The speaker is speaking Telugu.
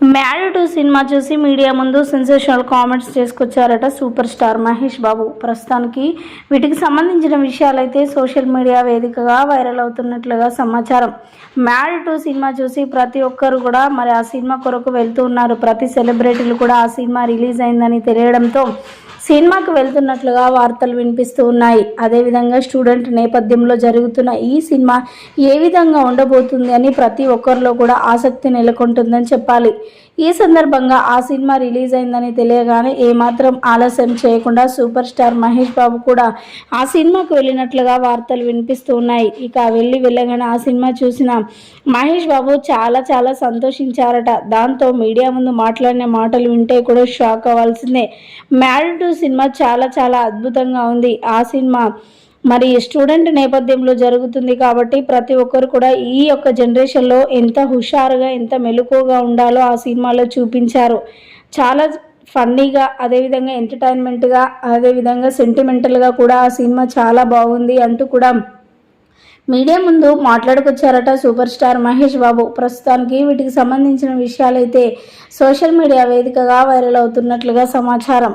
మ్యాడ్ టు సినిమా చూసి మీడియా ముందు సెన్సేషనల్ కామెంట్స్ చేసుకొచ్చారట సూపర్ స్టార్ మహేష్ బాబు. ప్రస్తుతానికి వీటికి సంబంధించిన విషయాలైతే సోషల్ మీడియా వేదికగా వైరల్ అవుతున్నట్లుగా సమాచారం. మ్యాడ్ టు సినిమా చూసి ప్రతి ఒక్కరు కూడా మరి ఆ సినిమా కొరకు వెళ్తూ ఉన్నారు. ప్రతి సెలబ్రిటీలు కూడా ఆ సినిమా రిలీజ్ అయిందని తెలియడంతో సినిమాకు వెళ్తున్నట్లుగా వార్తలు వినిపిస్తూ ఉన్నాయి. అదేవిధంగా స్టూడెంట్ నేపథ్యంలో జరుగుతున్న ఈ సినిమా ఏ విధంగా ఉండబోతుంది అని ప్రతి ఒక్కరిలో కూడా ఆసక్తి నెలకొంటుందని చెప్పాలి. ఈ సందర్భంగా ఆ సినిమా రిలీజ్ అయిందని తెలియగానే ఏమాత్రం ఆలస్యం చేయకుండా సూపర్ స్టార్ మహేష్ బాబు కూడా ఆ సినిమాకు వెళ్ళినట్లుగా వార్తలు వినిపిస్తూ ఉన్నాయి. ఇక వెళ్ళి వెళ్ళగానే ఆ సినిమా చూసిన మహేష్ బాబు చాలా చాలా సంతోషించారట. దాంతో మీడియా ముందు మాట్లాడిన మాటలు వింటే కూడా షాక్ అవ్వాల్సిందే. మ్యారీడ్ టు సినిమా చాలా చాలా అద్భుతంగా ఉంది. ఆ సినిమా మరి స్టూడెంట్ నేపథ్యంలో జరుగుతుంది కాబట్టి ప్రతి ఒక్కరు కూడా ఈ యొక్క జనరేషన్లో ఎంత హుషారుగా ఎంత మెలకువగా ఉండాలో ఆ సినిమాలో చూపించారు. చాలా ఫన్నీగా అదేవిధంగా ఎంటర్టైన్మెంట్గా అదేవిధంగా సెంటిమెంటల్గా కూడా ఆ సినిమా చాలా బాగుంది అంటూ కూడా మీడియా ముందు మాట్లాడుకొచ్చారట సూపర్ స్టార్ మహేష్ బాబు. ప్రస్తుతానికి వీటికి సంబంధించిన విషయాలైతే సోషల్ మీడియా వేదికగా వైరల్ అవుతున్నట్లుగా సమాచారం.